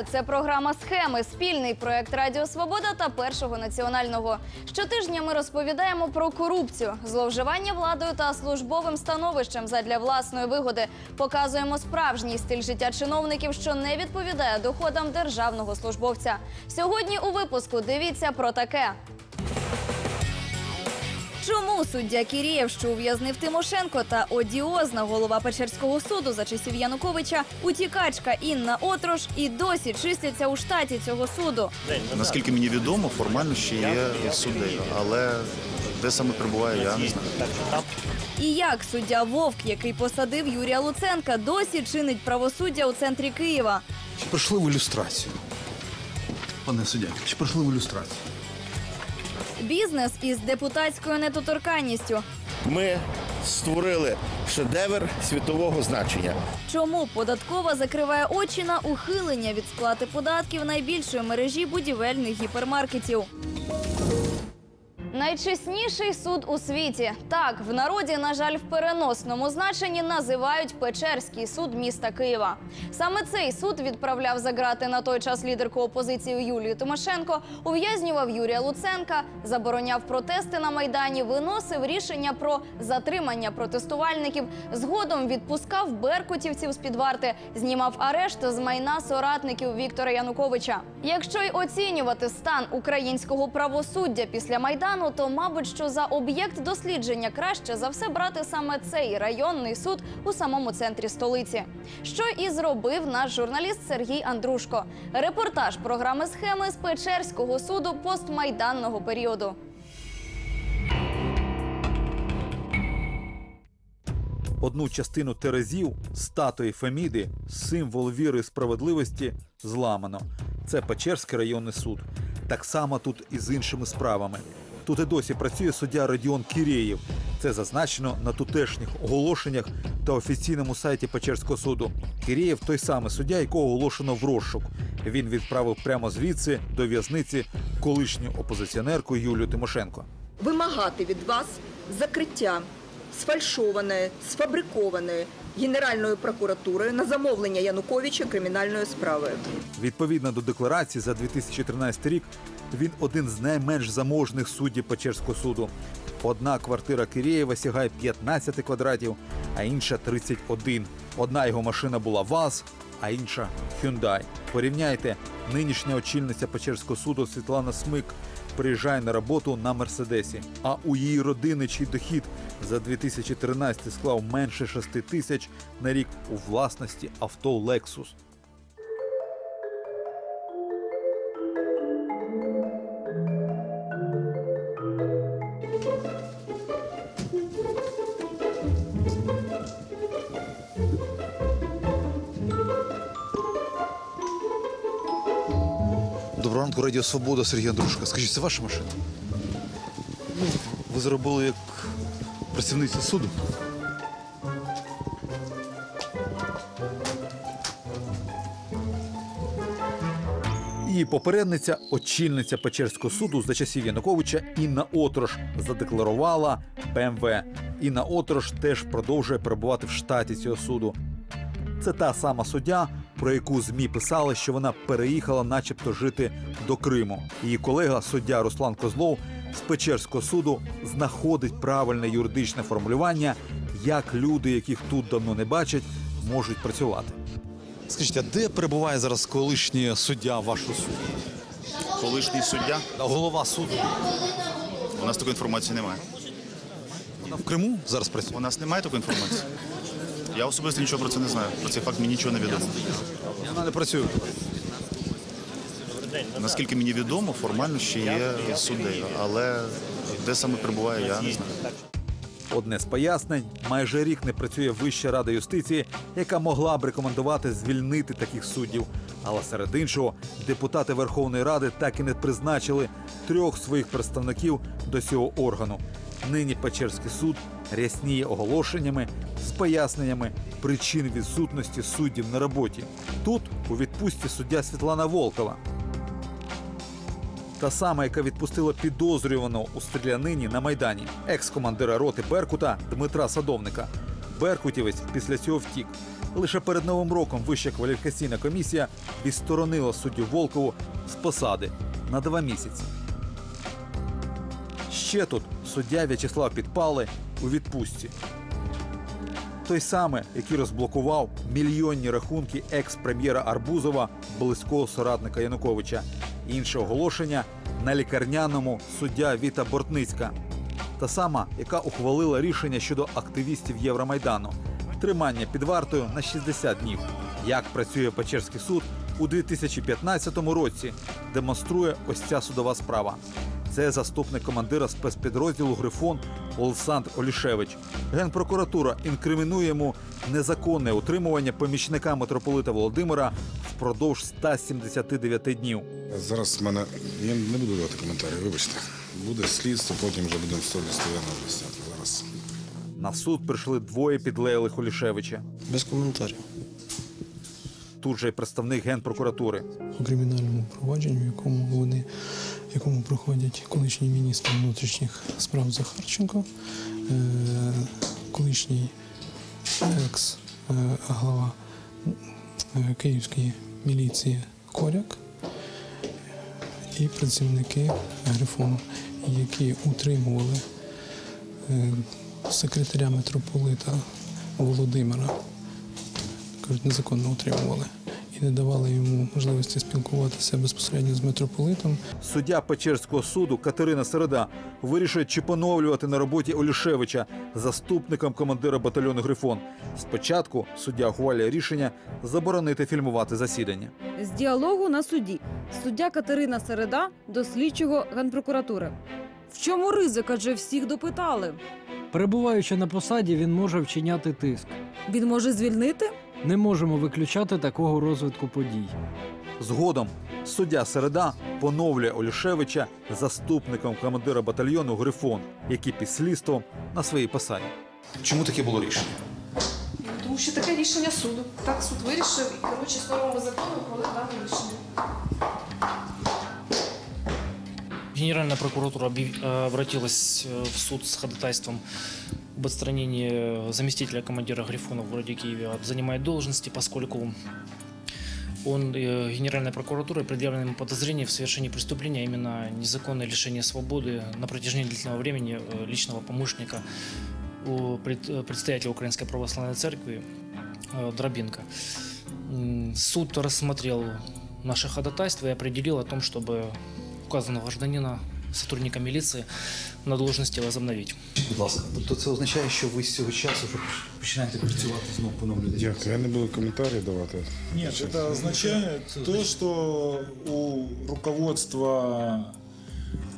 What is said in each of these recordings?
Вітаю! Це програма Схеми, спільний проект Радіо Свобода та Першого національного. Щотижня ми розповідаємо про корупцію, зловживання владою та службовим становищем задля власної вигоди. Показуємо справжній стиль життя чиновників, що не відповідає доходам державного службовця. Сьогодні у випуску дивіться про таке. Чому суддя Кірієв, що ув'язнив Тимошенко та одіозна голова Печерського суду за часів Януковича, утікачка Інна Отрош і досі числяться у штаті цього суду. Наскільки мені відомо, формально ще є суддею, але де саме перебуває, я не знаю. І як суддя Вовк, який посадив Юрія Луценка, досі чинить правосуддя у центрі Києва. Чи пройшли в ілюстрацію? Пане суддя, чи пройшли в ілюстрацію? Бізнес із депутатською недоторканністю. Ми створили шедевр світового значення. Чому податкова закриває очі на ухилення від сплати податків найбільшої мережі будівельних гіпермаркетів? Найчесніший суд у світі. Так, в народі, на жаль, в переносному значенні називають Печерський суд міста Києва. Саме цей суд відправляв за грати на той час лідерку опозиції Юлію Тимошенко, ув'язнював Юрія Луценка, забороняв протести на майдані, виносив рішення про затримання протестувальників. Згодом відпускав беркутівців з під варти, знімав арешт з майна соратників Віктора Януковича. Якщо й оцінювати стан українського правосуддя після майдану, то мабуть, що за об'єкт дослідження краще за все брати саме цей районний суд у самому центрі столиці. Що і зробив наш журналіст Сергій Андрушко. Репортаж програми схеми з Печерського суду постмайданного періоду. Одну частину терезів, статуї Феміди, символ віри і справедливості зламано. Це Печерський районний суд. Так само тут і з іншими справами. Тут і досі працює суддя Радіон Кірєєв. Це зазначено на тутешніх оголошеннях та офіційному сайті Печерського суду. Кірєєв той самий суддя, якого оголошено в розшук. Він відправив прямо звідси до в'язниці колишню опозиціонерку Юлію Тимошенко. вимагати від вас закриття сфальшованої, сфабрикованої Генеральною прокуратурою на замовлення Януковича кримінальної справи. Відповідно до декларації за 2013 рік, він один з найменш заможних суддів Печерського суду. Одна квартира Кирєєва сягає 15 квадратів, а інша 31. Одна його машина була ВАЗ, а інша Hyundai. Порівняйте, нинішня очільниця Печерського суду Світлана Смик приїжджає на роботу на Мерседесі. А у її родини, чий дохід за 2013 склав менше 6 тисяч на рік у власності авто Lexus. Ранку, Радіо Свобода, Сергій Андрушка. Скажіть, це ваша машина? Ви зробили як працівниця суду? Її попередниця, очільниця Печерського суду за часів Януковича Інна Отрош задекларувала БМВ. Інна Отрош теж продовжує перебувати в штаті цього суду. Це та сама суддя, про яку змі писали, що вона переїхала, начебто, жити до Криму. Її колега, суддя Руслан Козлов з Печерського суду знаходить правильне юридичне формулювання, як люди, яких тут давно не бачать, можуть працювати. Скажіть, а де перебуває зараз колишній суддя вашого суду? Колишній суддя, голова суду? у нас такої інформації немає. Вона в Криму зараз працює? У нас немає такої інформації. Я особисто нічого про це не знаю. Про цей факт мені нічого не відомо. Вона не працює. Наскільки мені відомо, формально ще є суддею, але де саме перебуває, я не знаю. Одне з пояснень: майже рік не працює Вища рада юстиції, яка могла б рекомендувати звільнити таких суддів. Але серед іншого, депутати Верховної Ради так і не призначили трьох своїх представників до цього органу. Нині Печерський суд рясніє оголошеннями з поясненнями причин відсутності суддів на роботі. Тут у відпустці суддя Світлана Волкова. Та сама, яка відпустила підозрюваного у стрілянині на майдані, екс-командира роти Беркута Дмитра Садовника. Беркутівець після цього втік. Лише перед новим роком Вища кваліфікаційна комісія відсторонила суддю Волкову з посади на два місяці. Ще тут суддя В'ячеслав Підпали у відпустці. Той самий, який розблокував мільйонні рахунки екс-прем'єра Арбузова, близького соратника Януковича. Інше оголошення на лікарняному суддя Віта Бортницька. Та сама, яка ухвалила рішення щодо активістів Євромайдану. Тримання під вартою на 60 днів. Як працює Печерський суд у 2015 році, демонструє ось ця судова справа. Це заступник командира спецпідрозділу Грифон Олександр Олішевич. Генпрокуратура інкримінує йому незаконне утримування помічника митрополита Володимира впродовж 179 днів. Зараз в мене я не буду давати коментарі, вибачте. Буде слідство, потім вже будемо столі стояно об'ясняти. Зараз На суд прийшли двоє підлеглих Олішевича. Без коментарів. Тут же й представник генпрокуратури. У кримінальному провадженні, в якому вони в якому проходять колишній міністр внутрішніх справ Захарченко, е, колишній екс-глава Київської міліції Коряк і працівники Грифону, які утримували е, секретаря митрополита Володимира кажуть, незаконно утримували і не давали йому можливості спілкуватися безпосередньо з митрополитом. Суддя Печерського суду Катерина Середа вирішує, чи поновлювати на роботі Олішевича заступником командира батальйону Грифон. Спочатку суддя ухвалює рішення заборонити фільмувати засідання. З діалогу на суді суддя Катерина Середа до слідчого генпрокуратури. В чому ризик? Адже всіх допитали. Перебуваючи на посаді, він може вчиняти тиск. Він може звільнити? Не можемо виключати такого розвитку подій. Згодом суддя Середа поновлює Олішевича заступником командира батальйону Грифон, який під слідством на своїй посаді. Чому таке було рішення? Тому що таке рішення суду. Так суд вирішив і коротше, з нормами закону коли дане рішення. Генеральная прокуратура объяв- э, обратилась э, в суд с ходатайством об отстранении э, заместителя командира Грифона в городе Киеве от занимаемой должности, поскольку он э, Генеральной прокуратурой предъявлено ему подозрение в совершении преступления, а именно незаконное лишение свободы на протяжении длительного времени э, личного помощника у пред- э, предстоятеля Украинской Православной Церкви э, Дробинка. М, Суд рассмотрел наше ходатайство и определил о том, чтобы указанного гражданина сотрудника милиции на должности возобновить. Будь ласка, тобто це означає, що ви з цього часу вже починаєте працювати знову поновлюєте? дякую. Я не буду коментарі давати. Нет, это означает то, что у руководства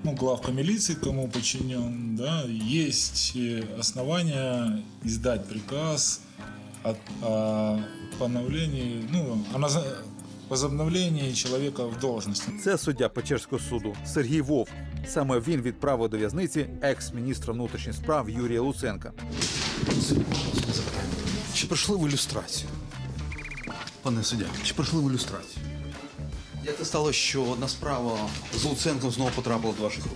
ну, главка милиции, кому подчинен, да, есть э, основания издать приказ о, о поновлении, ну, о возобновлении человека в должности. Це суддя Печерського суду Сергій Вовк. Саме він відправив до в'язниці екс-міністра внутрішніх справ Юрія Луценка. Чи пройшли в ілюстрацію? Пане суддя, чи пройшли в ілюстрацію? Як це стало, що одна справа з Луценком знову потрапила до ваших рук?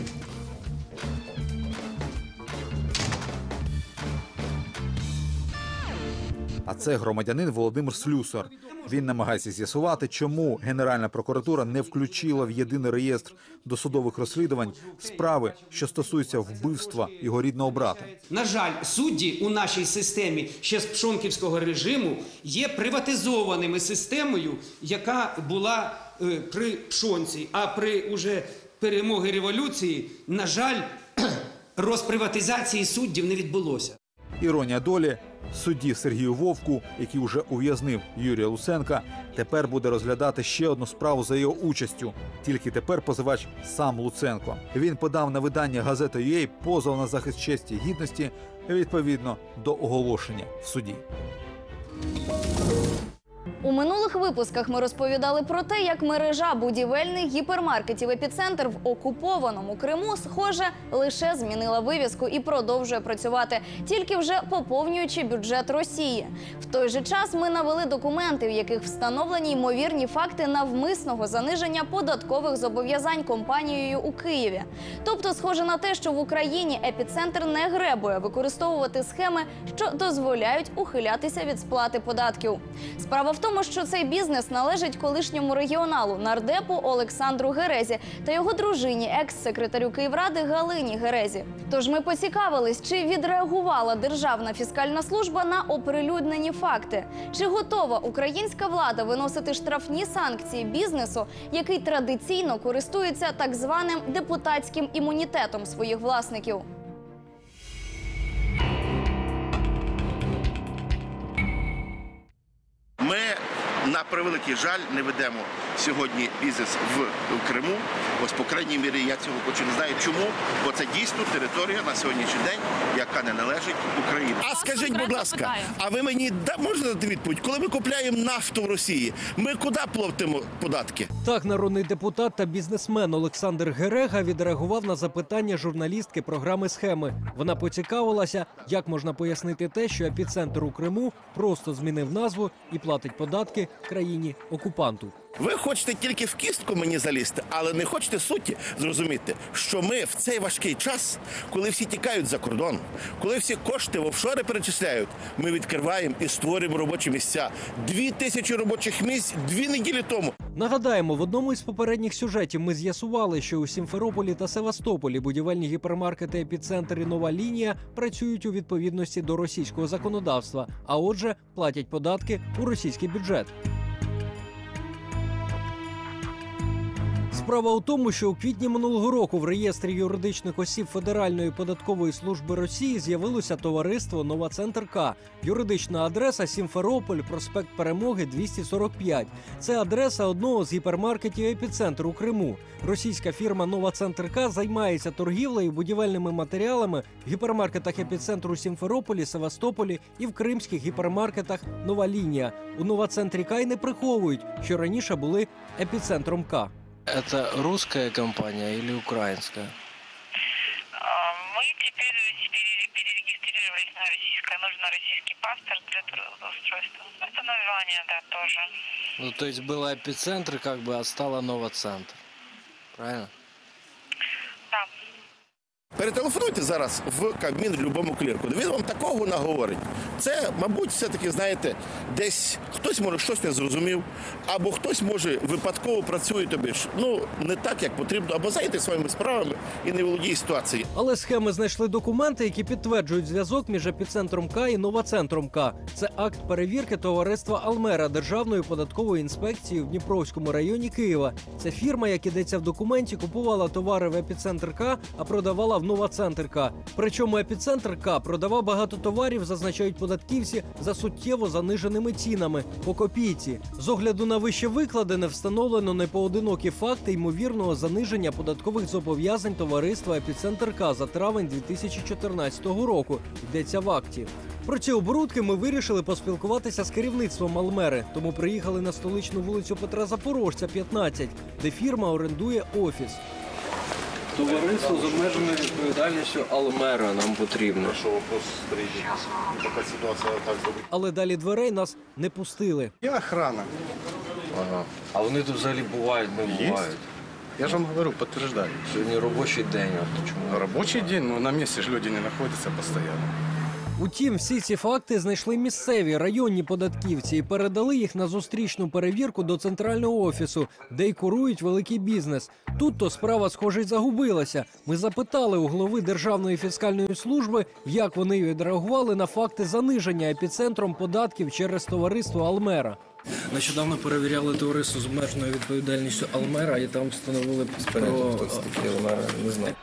Це громадянин Володимир Слюсар. Він намагається з'ясувати, чому Генеральна прокуратура не включила в єдиний реєстр досудових розслідувань справи, що стосуються вбивства його рідного брата. На жаль, судді у нашій системі ще з пшонківського режиму є приватизованими системою, яка була е, при пшонці, а при уже перемоги революції, на жаль, розприватизації суддів не відбулося. Іронія долі судді Сергію Вовку, який уже ув'язнив Юрія Луценка, тепер буде розглядати ще одну справу за його участю. Тільки тепер позивач сам Луценко. Він подав на видання газета UA позов на захист честі і гідності відповідно до оголошення в суді. У минулих випусках ми розповідали про те, як мережа будівельних гіпермаркетів епіцентр в окупованому Криму, схоже, лише змінила вивіску і продовжує працювати, тільки вже поповнюючи бюджет Росії. В той же час ми навели документи, в яких встановлені ймовірні факти навмисного заниження податкових зобов'язань компанією у Києві. Тобто, схоже на те, що в Україні епіцентр не гребує використовувати схеми, що дозволяють ухилятися від сплати податків. Справа в тому, що цей бізнес належить колишньому регіоналу нардепу Олександру Герезі та його дружині, екс-секретарю Київради Галині Герезі. Тож ми поцікавились, чи відреагувала Державна фіскальна служба на оприлюднені факти, чи готова українська влада виносити штрафні санкції бізнесу, який традиційно користується так званим депутатським імунітетом своїх власників. На превеликий жаль не ведемо сьогодні бізнес в, в Криму. Ось по крайній мірі я цього хочу не знаю. Чому? Бо це дійсно територія на сьогоднішній день, яка не належить Україні. А скажіть, будь ласка, а ви мені да можете дати відповідь, коли ми купляємо нафту в Росії, ми куди платимо податки? Так, народний депутат та бізнесмен Олександр Герега відреагував на запитання журналістки програми схеми. Вона поцікавилася, як можна пояснити те, що епіцентр у Криму просто змінив назву і платить податки країні окупанту. Ви хочете тільки в кістку мені залізти, але не хочете суті зрозуміти, що ми в цей важкий час, коли всі тікають за кордон, коли всі кошти в офшори перечисляють, ми відкриваємо і створюємо робочі місця. Дві тисячі робочих місць дві неділі тому. Нагадаємо, в одному із попередніх сюжетів ми з'ясували, що у Сімферополі та Севастополі будівельні гіпермаркети епіцентр і нова лінія працюють у відповідності до російського законодавства, а отже, платять податки у російський бюджет. Справа у тому, що у квітні минулого року в реєстрі юридичних осіб Федеральної податкової служби Росії з'явилося товариство Нова Центр К. Юридична адреса Сімферополь, проспект Перемоги 245. Це адреса одного з гіпермаркетів епіцентру Криму. Російська фірма Нова Центр К займається торгівлею будівельними матеріалами в гіпермаркетах епіцентру Сімферополі, Севастополі і в кримських гіпермаркетах Нова лінія. У Нова Центрі К й не приховують, що раніше були епіцентром К. Это русская компания или украинская? Мы теперь, теперь перерегистрировались на российское. Нужен российский паспорт для трудоустройства. Это название, да, тоже. Ну, то есть было эпицентр, как бы, а стало новоцентр. Правильно? Перетелефонуйте зараз в Кабмін любому клірку. Він вам такого наговорить. Це, мабуть, все-таки, знаєте, десь хтось може щось не зрозумів, або хтось може випадково працює тобі ж, ну не так, як потрібно, або зайняти своїми справами і не володіє ситуацією. Але схеми знайшли документи, які підтверджують зв'язок між епіцентром К і новоцентром К. Це акт перевірки товариства Алмера Державної податкової інспекції в Дніпровському районі Києва. Це фірма, як ідеться в документі, купувала товари в епіцентр К, а продавала в новоцентр К. Причому епіцентр К продавав багато товарів, зазначають податківці, за суттєво заниженими цінами по копійці. З огляду на вище викладене встановлено непоодинокі факти ймовірного заниження податкових зобов'язань товариства Епіцентр К за травень 2014 року. Йдеться в акті. Про ці оборудки ми вирішили поспілкуватися з керівництвом Алмери, тому приїхали на столичну вулицю Петра Запорожця, 15, де фірма орендує офіс. Товариство з обмеженою відповідальністю Алмера нам потрібно. Але далі дверей нас не пустили. Є охрана. Ага. А вони тут взагалі бувають, не бувають. Я ж вам говорю, підтверждаю. Сьогодні робочий день, чому? Робочий день, ну на місці ж люди не знаходяться постійно. Утім, всі ці факти знайшли місцеві районні податківці і передали їх на зустрічну перевірку до центрального офісу, де й курують великий бізнес. Тут то справа, схоже, й загубилася. Ми запитали у голови Державної фіскальної служби, як вони відреагували на факти заниження епіцентром податків через товариство Алмера. Нещодавно перевіряли товариство з обмеженою відповідальністю Алмера, і там встановили про не знаю.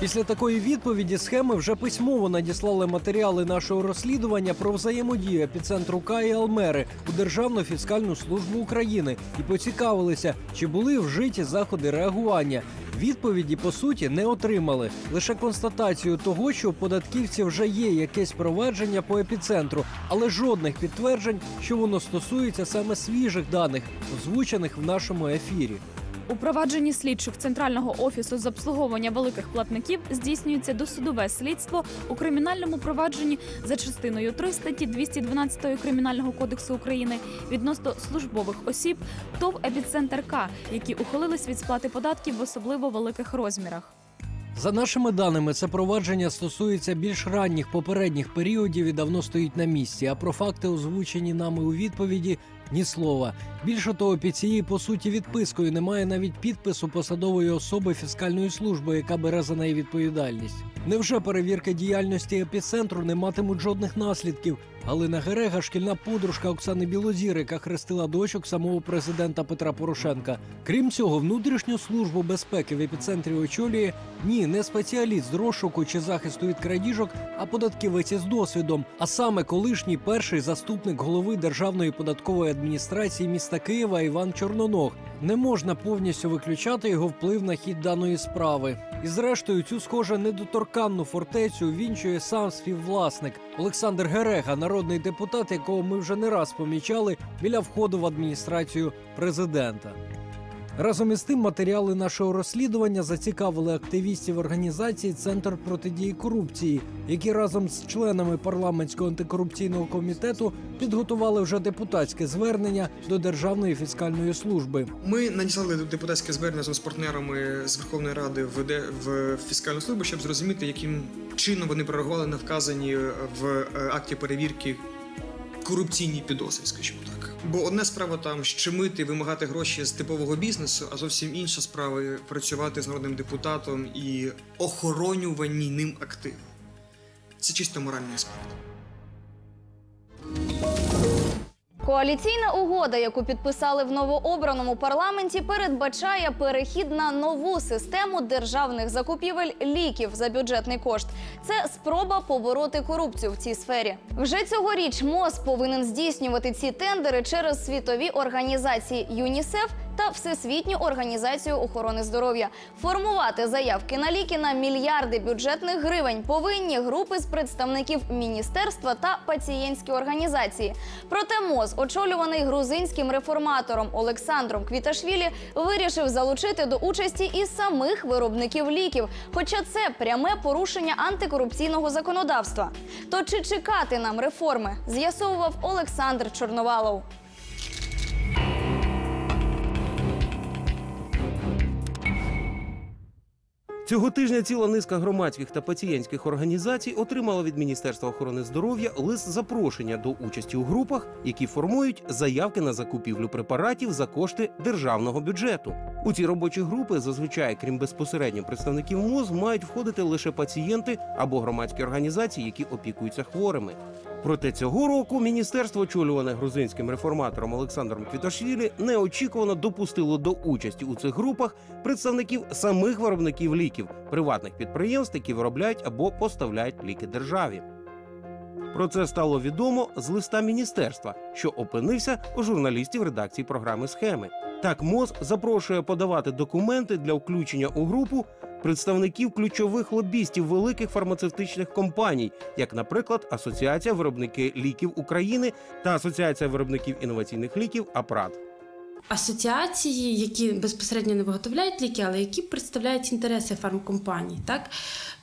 Після такої відповіді схеми вже письмово надіслали матеріали нашого розслідування про взаємодію епіцентру К і Алмери у Державну фіскальну службу України і поцікавилися, чи були вжиті заходи реагування. Відповіді по суті не отримали. Лише констатацію того, що у податківців вже є якесь провадження по епіцентру, але жодних підтверджень, що воно стосується саме свіжих даних, озвучених в нашому ефірі. У провадженні слідчих Центрального офісу з обслуговування великих платників здійснюється досудове слідство у кримінальному провадженні за частиною 3 статті 212 Кримінального кодексу України відносно службових осіб ТОВ «Епіцентр К», які ухилились від сплати податків в особливо великих розмірах. За нашими даними, це провадження стосується більш ранніх попередніх періодів і давно стоїть на місці. А про факти, озвучені нами у відповіді, ні слова. Більше того, під цією по суті відпискою немає навіть підпису посадової особи фіскальної служби, яка бере за неї відповідальність. Невже перевірки діяльності епіцентру не матимуть жодних наслідків? Галина Герега, шкільна подружка Оксани Білозір, яка хрестила дочок самого президента Петра Порошенка. Крім цього, внутрішню службу безпеки в епіцентрі очолює ні, не спеціаліст з розшуку чи захисту від крадіжок, а податківець із досвідом. А саме колишній перший заступник голови Державної податкової адміністрації міста Києва Іван Чорноног. Не можна повністю виключати його вплив на хід даної справи. І зрештою, цю схоже недоторканну фортецю вінчує сам співвласник Олександр Герега, народний депутат, якого ми вже не раз помічали біля входу в адміністрацію президента. Разом із тим, матеріали нашого розслідування зацікавили активістів організації Центр протидії корупції, які разом з членами парламентського антикорупційного комітету підготували вже депутатське звернення до Державної фіскальної служби. Ми надіслали депутатське звернення з партнерами з Верховної Ради в, в фіскальну службу, щоб зрозуміти, яким чином вони прореагували на вказані в е, акті перевірки корупційні підозри, скажімо так. Бо одна справа там щемити, вимагати гроші з типового бізнесу, а зовсім інша справа працювати з народним депутатом і охоронювані ним активи. Це чисто моральний аспект. Коаліційна угода, яку підписали в новообраному парламенті, передбачає перехід на нову систему державних закупівель ліків за бюджетний кошт. Це спроба побороти корупцію в цій сфері. Вже цьогоріч МОЗ повинен здійснювати ці тендери через світові організації ЮНІСЕФ та Всесвітню організацію охорони здоров'я. Формувати заявки на ліки на мільярди бюджетних гривень повинні групи з представників міністерства та пацієнтські організації. Проте МОЗ, очолюваний грузинським реформатором Олександром Квіташвілі, вирішив залучити до участі і самих виробників ліків, хоча це пряме порушення антикорупційного законодавства. То чи чекати нам реформи? З'ясовував Олександр Чорновалов. Цього тижня ціла низка громадських та пацієнтських організацій отримала від Міністерства охорони здоров'я лист запрошення до участі у групах, які формують заявки на закупівлю препаратів за кошти державного бюджету. У ці робочі групи зазвичай, крім безпосередньо представників МОЗ, мають входити лише пацієнти або громадські організації, які опікуються хворими. Проте цього року міністерство, очолюване грузинським реформатором Олександром Квіташвілі, неочікувано допустило до участі у цих групах представників самих виробників ліків, приватних підприємств, які виробляють або поставляють ліки державі. Про це стало відомо з листа міністерства, що опинився у журналістів редакції програми схеми. Так, МОЗ запрошує подавати документи для включення у групу представників ключових лобістів великих фармацевтичних компаній, як, наприклад, Асоціація виробники ліків України та Асоціація виробників інноваційних ліків АПРАД. асоціації, які безпосередньо не виготовляють ліки, але які представляють інтереси фармкомпаній, так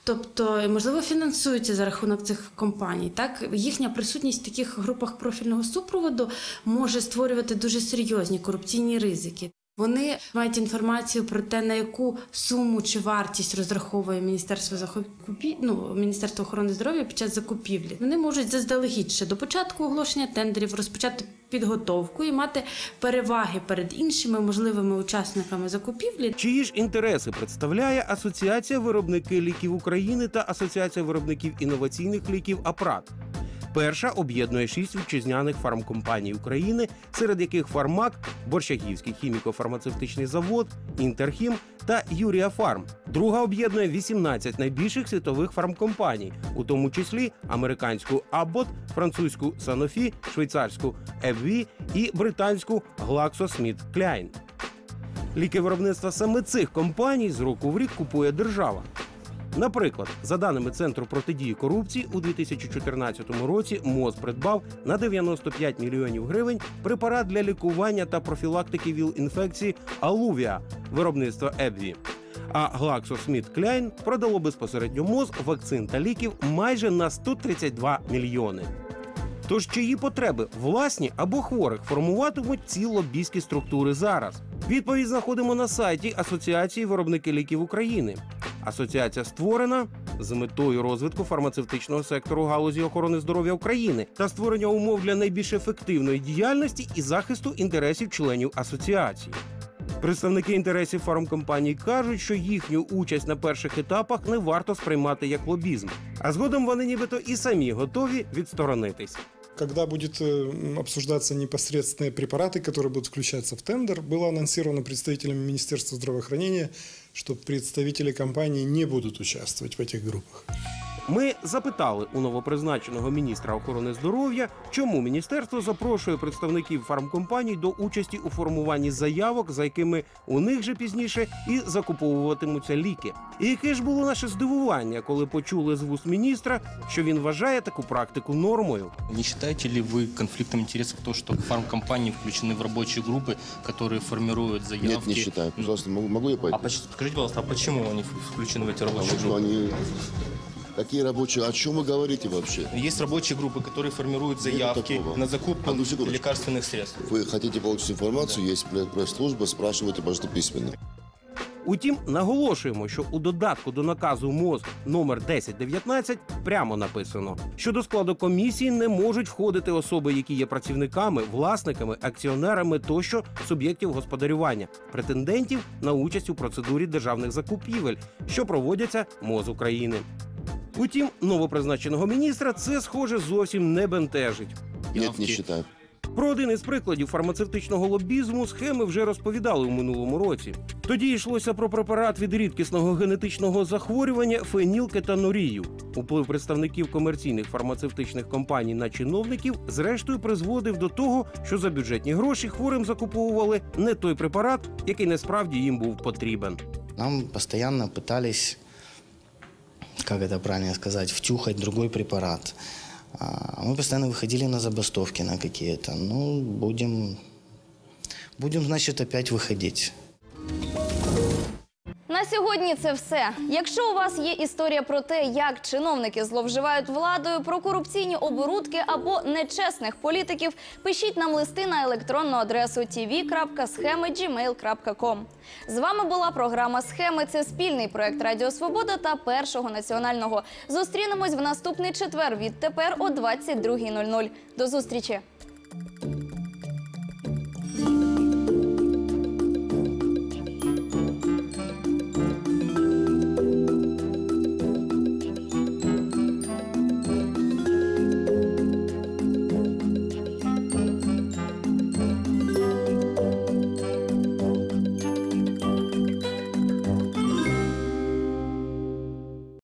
тобто можливо фінансуються за рахунок цих компаній. Так їхня присутність в таких групах профільного супроводу може створювати дуже серйозні корупційні ризики. Вони мають інформацію про те, на яку суму чи вартість розраховує Міністерство закупі... ну, Міністерство охорони здоров'я під час закупівлі. Вони можуть заздалегідь ще до початку оголошення тендерів розпочати підготовку і мати переваги перед іншими можливими учасниками закупівлі. Чиї ж інтереси представляє Асоціація виробники ліків України та Асоціація виробників інноваційних ліків АПРАД. Перша об'єднує шість вітчизняних фармкомпаній України, серед яких Фармак, Борщагівський хіміко-фармацевтичний завод, Інтерхім та Юрія Фарм. Друга об'єднує 18 найбільших світових фармкомпаній, у тому числі американську Abbott, французьку Sanofi, швейцарську AbbVie і британську GlaxoSmithKline. Ліки виробництва саме цих компаній з року в рік купує держава. Наприклад, за даними Центру протидії корупції, у 2014 році МОЗ придбав на 95 мільйонів гривень препарат для лікування та профілактики ВІЛ-інфекції Алувіа виробництва Ебві. А GlaxoSmithKline продало безпосередньо МОЗ вакцин та ліків майже на 132 мільйони. Тож чиї потреби власні або хворих формуватимуть ці лобійські структури зараз? Відповідь знаходимо на сайті Асоціації виробники ліків України. Асоціація створена з метою розвитку фармацевтичного сектору галузі охорони здоров'я України та створення умов для найбільш ефективної діяльності і захисту інтересів членів асоціації. Представники інтересів фармкомпаній кажуть, що їхню участь на перших етапах не варто сприймати як лобізм, а згодом вони нібито і самі готові відсторонитись. Когда будет э, обсуждаться непосредственные препараты, которые будут включаться в тендер, было анонсировано представителями Министерства здравоохранения, что представители компании не будут участвовать в этих группах. Ми запитали у новопризначеного міністра охорони здоров'я, чому міністерство запрошує представників фармкомпаній до участі у формуванні заявок, за якими у них же пізніше і закуповуватимуться ліки. І яке ж було наше здивування, коли почули з вуст міністра, що він вважає таку практику нормою. Не считаете ли вы конфликтом интересов то, что фармкомпании включены в рабочие группы, которые формируют заявки? Нет, не считаю. Пожалуйста, могу, могу я пойти? А поч- скажите, пожалуйста, а почему они включены в эти рабочие Потому что группы? они... Какие рабочие? О чем вы говорите вообще? Есть рабочие группы, которые формируют Нету заявки такого. на закупку Одну секундочку. лекарственных средств. Вы хотите получить информацию, есть пресс- пресс-служба, спрашивайте, пожалуйста, письменно. Утім, наголошуємо, що у додатку до наказу МОЗ номер 1019 прямо написано, що до складу комісії не можуть входити особи, які є працівниками, власниками, акціонерами тощо суб'єктів господарювання, претендентів на участь у процедурі державних закупівель, що проводяться МОЗ України. Утім, новопризначеного міністра це схоже зовсім не бентежить. Нет, не считаю. Про один із прикладів фармацевтичного лобізму схеми вже розповідали у минулому році. Тоді йшлося про препарат від рідкісного генетичного захворювання фенілкетанурію. Уплив представників комерційних фармацевтичних компаній на чиновників зрештою призводив до того, що за бюджетні гроші хворим закуповували не той препарат, який насправді їм був потрібен. Нам постоянно пытались, как это правильно сказать, втюхать другой препарат. А, Мы постоянно выходили на забастовки на какие-то. Ну, будем, будем, значит, опять выходить. На сьогодні це все. Якщо у вас є історія про те, як чиновники зловживають владою, про корупційні оборудки або нечесних політиків, пишіть нам листи на електронну адресу tv.схеми.gmail.com. З вами була програма Схеми. Це спільний проект Радіо Свобода та Першого національного. Зустрінемось в наступний четвер. Відтепер о 22.00. До зустрічі.